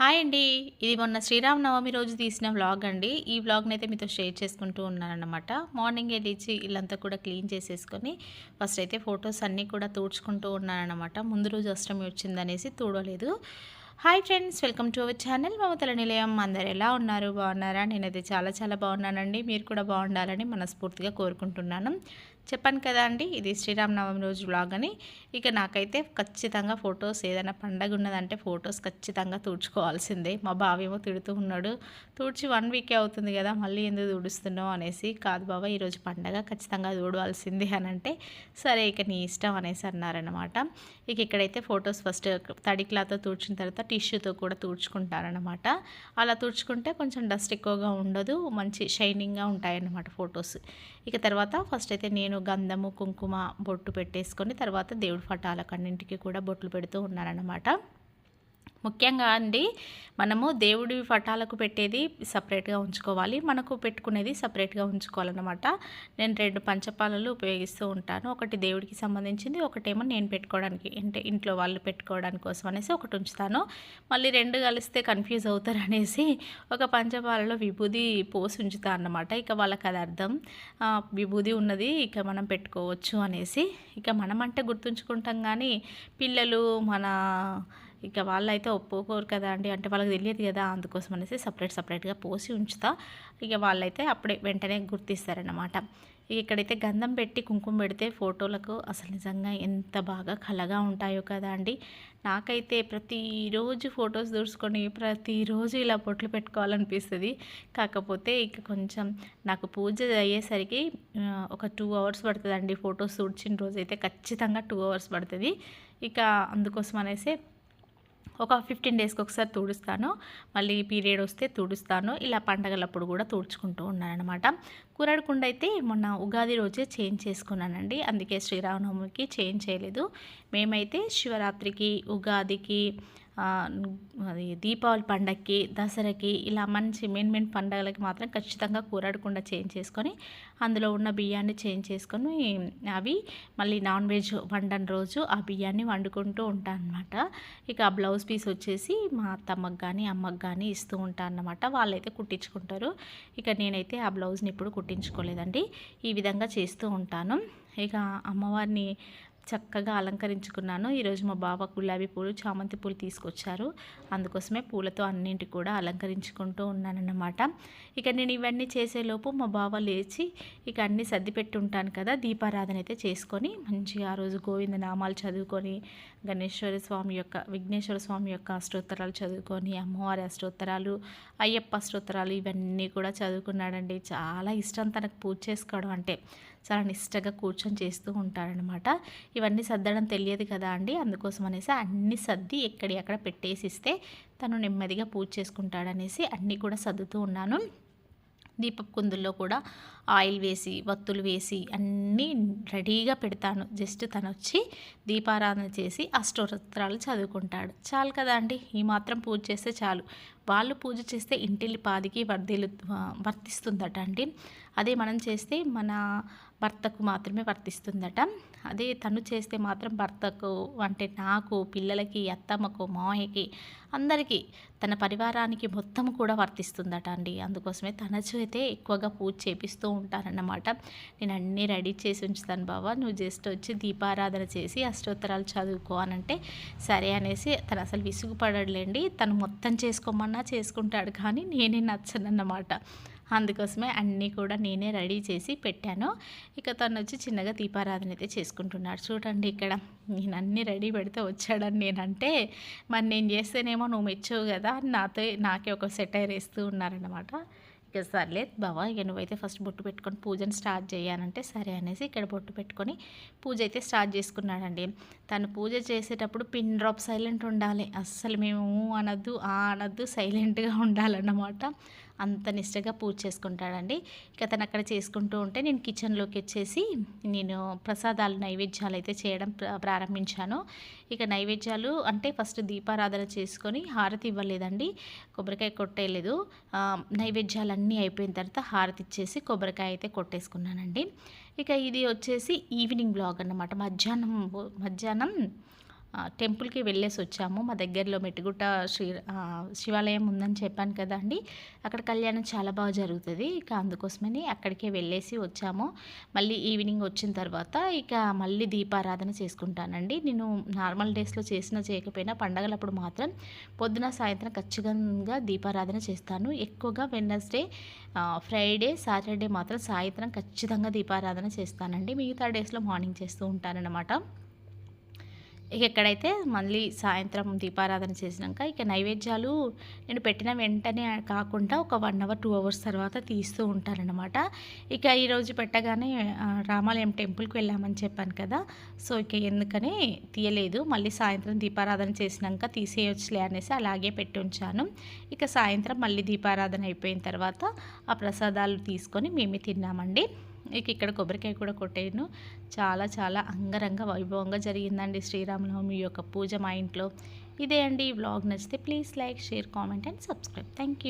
Hi అండి. ఇది మొన్న శ్రీరామనవమి రోజు తీసిన వ్లాగ్ అండి. ఈ వ్లాగ్ని అయితే మీతో షేర్ చేసుకుంటూ ఉన్నానన్నమాట. మార్నింగ్ లేచి ఇల్లంతా కూడా క్లీన్ చేసేసుకొని ఫస్ట్ అయితే ఫొటోస్ అన్నీ కూడా తూడ్చుకుంటూ ఉన్నానన్నమాట. ముందు రోజు అష్టమి వచ్చిందనేసి తూడలేదు hi friends welcome to our channel. మమతల నిలయం అందరు ఎలా ఉన్నారు? బాగున్నారా? నేనైతే చాలా చాలా బాగున్నానండి. మీరు కూడా బాగుండాలని మనస్ఫూర్తిగా కోరుకుంటున్నాను. చెప్పాను కదా అండి ఇది శ్రీరామనవమి రోజు బ్లాగ్ అని. ఇక నాకైతే ఖచ్చితంగా ఫొటోస్ ఏదైనా పండగ ఉన్నదంటే ఫొటోస్ ఖచ్చితంగా తుడుచుకోవాల్సిందే. మా బావేమో తిడుతూ ఉన్నాడు తుడిచి వన్ వీకే అవుతుంది కదా మళ్ళీ ఎందుకు తుడుస్తున్నావు? అనేసి కాదు బాబా ఈరోజు పండగ ఖచ్చితంగా తుడవాల్సిందే అని అంటే సరే ఇక నీ ఇష్టం అనేసి అన్నారనమాట ఇక ఇక్కడైతే ఫొటోస్ ఫస్ట్ తడి క్లాత్తో తుడిచిన తర్వాత టిష్యూతో కూడా తుడుచుకుంటారనమాట అలా తుడుచుకుంటే కొంచెం డస్ట్ ఎక్కువగా ఉండదు మంచి షైనింగ్గా ఉంటాయన్నమాట ఫొటోస్ ఇక తర్వాత ఫస్ట్ అయితే నేను గంధము కుంకుమ బొట్టు పెట్టేసుకొని తర్వాత దేవుడి ఫటాలకన్నింటికి కూడా బొట్లు పెడుతూ ఉన్నానన్నమాట ముఖ్యంగా అండి మనము దేవుడి పటాలకు పెట్టేది సపరేట్గా ఉంచుకోవాలి. మనకు పెట్టుకునేది సపరేట్గా ఉంచుకోవాలన్నమాట. నేను రెండు పంచపాలలు ఉపయోగిస్తూ ఉంటాను. ఒకటి దేవుడికి సంబంధించింది ఒకటేమో నేను పెట్టుకోవడానికి అంటే ఇంట్లో వాళ్ళు పెట్టుకోవడానికి కోసం అనేసి ఒకటి ఉంచుతాను. మళ్ళీ రెండు కలిస్తే కన్ఫ్యూజ్ అవుతారు అనేసి ఒక పంచపాలలో విభూది పోసి ఉంచుతాను అన్నమాట. ఇక వాళ్ళకి అది అర్థం. విభూది ఉన్నది ఇక మనం పెట్టుకోవచ్చు అనేసి. ఇక మనం అంటే గుర్తుంచుకుంటాం కానీ పిల్లలు మన ఇక వాళ్ళైతే ఒప్పుకోరు కదా అండి. అంటే వాళ్ళకి తెలియదు కదా అందుకోసం అనేసి సపరేట్ సపరేట్గా పోసి ఉంచుతా. ఇక వాళ్ళైతే అప్పుడే వెంటనే గుర్తిస్తారనమాట ఇక్కడైతే గంధం పెట్టి కుంకుమ పెడితే ఫోటోలకు అసలు నిజంగా ఎంత బాగా కలగా ఉంటాయో కదా అండి. నాకైతే ప్రతిరోజు ఫొటోస్ దూర్చుకొని ప్రతిరోజు ఇలా బొట్లు పెట్టుకోవాలనిపిస్తుంది. కాకపోతే ఇక కొంచెం నాకు పూజ అయ్యేసరికి ఒక టూ అవర్స్ పడుతుందండి ఫొటోస్ చూడ్చిన రోజు అయితే ఖచ్చితంగా టూ అవర్స్ పడుతుంది. ఇక అందుకోసం అనేసి ఒక ఫిఫ్టీన్ డేస్కి ఒకసారి తుడుస్తాను. మళ్ళీ పీరియడ్ వస్తే తుడుస్తాను. ఇలా పండగలప్పుడు కూడా తుడుచుకుంటూ ఉన్నానమాట కూరడుకుండా అయితే మొన్న ఉగాది రోజే చేంజ్ చేసుకున్నానండి. అందుకే శ్రీరామనవమికి చేంజ్ చేయలేదు. మేమైతే శివరాత్రికి ఉగాదికి అది దీపావళి పండగకి దసరాకి ఇలా మంచి మెయిన్ మెయిన్ పండగలకి మాత్రం ఖచ్చితంగా కూరడకుండా చేంజ్ చేసుకొని అందులో ఉన్న బియ్యాన్ని చేంజ్ చేసుకొని అవి మళ్ళీ నాన్ వెజ్ వండని రోజు ఆ బియ్యాన్ని వండుకుంటూ ఉంటాను అనమాట ఇక ఆ బ్లౌజ్ పీస్ వచ్చేసి మా అత్తమ్మకి కానీ అమ్మకి కానీ ఇస్తూ ఉంటాను అనమాట వాళ్ళైతే కుట్టించుకుంటారు. ఇక నేనైతే ఆ బ్లౌజ్ని ఇప్పుడు కుట్టించుకోలేదండి. ఈ విధంగా చేస్తూ ఉంటాను. ఇక అమ్మవారిని చక్కగా అలంకరించుకున్నాను. ఈరోజు మా బావ గులాబీ పూలు చామంతి పూలు తీసుకొచ్చారు. అందుకోసమే పూలతో అన్నింటి కూడా అలంకరించుకుంటూ ఉన్నానన్నమాట. ఇక నేను ఇవన్నీ చేసేలోపు మా బావ లేచి ఇక అన్నీ సర్దిపెట్టి ఉంటాను కదా దీపారాధన అయితే చేసుకొని మంచిగా ఆ రోజు గోవింద నామాలు చదువుకొని గణేశ్వర స్వామి యొక్క విఘ్నేశ్వర స్వామి యొక్క అష్టోత్తరాలు చదువుకొని అమ్మవారి అష్టోత్తరాలు అయ్యప్ప అష్టోత్తరాలు ఇవన్నీ కూడా చదువుకున్నాడండి. చాలా ఇష్టం తనకు పూజ చేసుకోవడం అంటే. చాలా నిష్టగా కూర్చొని చేస్తూ ఉంటారనమాట ఇవన్నీ సర్దడం తెలియదు కదా అండి. అందుకోసం అనేసి అన్ని సర్ది ఎక్కడి అక్కడ పెట్టేసిస్తే తను నెమ్మదిగా పూజ చేసుకుంటాడనేసి అన్నీ కూడా సర్దుతూ ఉన్నాను. దీపపు కుందుల్లో కూడా ఆయిల్ వేసి వత్తులు వేసి అన్నీ రెడీగా పెడతాను. జస్ట్ తను వచ్చి దీపారాధన చేసి అష్టోత్తరాలు చదువుకుంటాడు. చాలు కదా అండి. ఈ మాత్రం పూజ చేస్తే చాలు. వాళ్ళు పూజ చేస్తే ఇంటిల్లి పాదికి వర్ధిలు వర్తిస్తుందట అండి. అదే మనం చేస్తే మన భర్తకు మాత్రమే వర్తిస్తుందట. అదే తను చేస్తే మాత్రం భర్తకు అంటే నాకు పిల్లలకి అత్తమ్మకు మాయకి అందరికీ తన పరివారానికి మొత్తం కూడా వర్తిస్తుందట అండి. అందుకోసమే తన చేతే ఎక్కువగా పూజ చేపిస్తూ ఉంటానన్నమాట నేను అన్నీ రెడీ చేసి ఉంచుతాను బాబా నువ్వు జస్ట్ వచ్చి దీపారాధన చేసి అష్టోత్తరాలు చదువుకో అనంటే సరే అనేసి తను అసలు విసుగుపడలేండి తను మొత్తం చేసుకోమన్నా చేసుకుంటాడు కానీ నేనే నచ్చనన్నమాట. అందుకోసమే అన్నీ కూడా నేనే రెడీ చేసి పెట్టాను. ఇక తను వచ్చి చిన్నగా దీపారాధన అయితే చేసుకుంటున్నాడు. చూడండి ఇక్కడ నేను అన్నీ రెడీ పెడితే వచ్చాడని నేనంటే మరి నేను చేస్తేనేమో నువ్వు మెచ్చవు కదా నాతో నాకే ఒక సెటైర్ వేస్తూ ఉన్నారనమాట ఇక సర్లే బావా ఇక నువ్వైతే ఫస్ట్ బొట్టు పెట్టుకొని పూజను స్టార్ట్ చేయాలంటే సరే అనేసి ఇక్కడ బొట్టు పెట్టుకొని పూజ అయితే స్టార్ట్ చేసుకున్నాడండి. తను పూజ చేసేటప్పుడు పిన్ డ్రాప్ సైలెంట్ ఉండాలి. అస్సలు మేము అనద్దు ఆ అనద్దు సైలెంట్గా ఉండాలన్నమాట. అంత నిష్టగా పూజ చేసుకుంటాడండి. ఇక తను అక్కడ చేసుకుంటూ ఉంటే నేను కిచెన్లోకి వచ్చేసి నేను ప్రసాదాలు నైవేద్యాలు అయితే చేయడం ప్రారంభించాను. ఇక నైవేద్యాలు అంటే ఫస్ట్ దీపారాధన చేసుకొని హారతి ఇవ్వలేదండి. కొబ్బరికాయ కొట్టేయలేదు. నైవేద్యాలన్నీ అయిపోయిన తర్వాత హారతి ఇచ్చేసి కొబ్బరికాయ అయితే కొట్టేసుకున్నానండి. ఇక ఇది వచ్చేసి ఈవినింగ్ బ్లాగ్ అన్నమాట. మధ్యాహ్నం మధ్యాహ్నం టెంపుల్కి వెళ్ళేసి వచ్చాము. మా దగ్గరలో మెట్టుగుట్ట శ్రీ శివాలయం ఉందని చెప్పాను కదండి అక్కడ కళ్యాణం చాలా బాగా జరుగుతుంది. ఇక అందుకోసమని అక్కడికే వెళ్ళేసి వచ్చాము. మళ్ళీ ఈవినింగ్ వచ్చిన తర్వాత ఇక మళ్ళీ దీపారాధన చేసుకుంటానండి. నేను నార్మల్ డేస్లో చేసినా చేయకపోయినా పండగలప్పుడు మాత్రం పొద్దున సాయంత్రం ఖచ్చితంగా దీపారాధన చేస్తాను. ఎక్కువగా వెన్నస్డే ఫ్రైడే సాటర్డే మాత్రం సాయంత్రం ఖచ్చితంగా దీపారాధన చేస్తానండి. మిగతా డేస్లో మార్నింగ్ చేస్తూ ఉంటానన్నమాట. ఇక ఎక్కడైతే మళ్ళీ సాయంత్రం దీపారాధన చేసినాక ఇక నైవేద్యాలు నేను పెట్టిన వెంటనే కాకుండా ఒక వన్ అవర్ టూ అవర్స్ తర్వాత తీస్తూ ఉంటారనమాట ఇక ఈరోజు పెట్టగానే రామాలయం టెంపుల్కి వెళ్ళామని చెప్పాను కదా. సో ఇక ఎందుకని తీయలేదు. మళ్ళీ సాయంత్రం దీపారాధన చేసినాక తీసేయొచ్చులే అనేసి అలాగే పెట్టి ఉంచాను. ఇక సాయంత్రం మళ్ళీ దీపారాధన అయిపోయిన తర్వాత ఆ ప్రసాదాలు తీసుకొని మేమే తిన్నామండి. ఇక ఇక్కడ కొబ్బరికాయ కూడా కొట్టాను చాలా చాలా అంగరంగ వైభవంగా జరిగిందండి శ్రీరామనవమి యొక్క పూజ మా ఇంట్లో. ఇదే అండి ఈ వ్లాగ్ నచ్చితే please like share comment and subscribe. Thank you.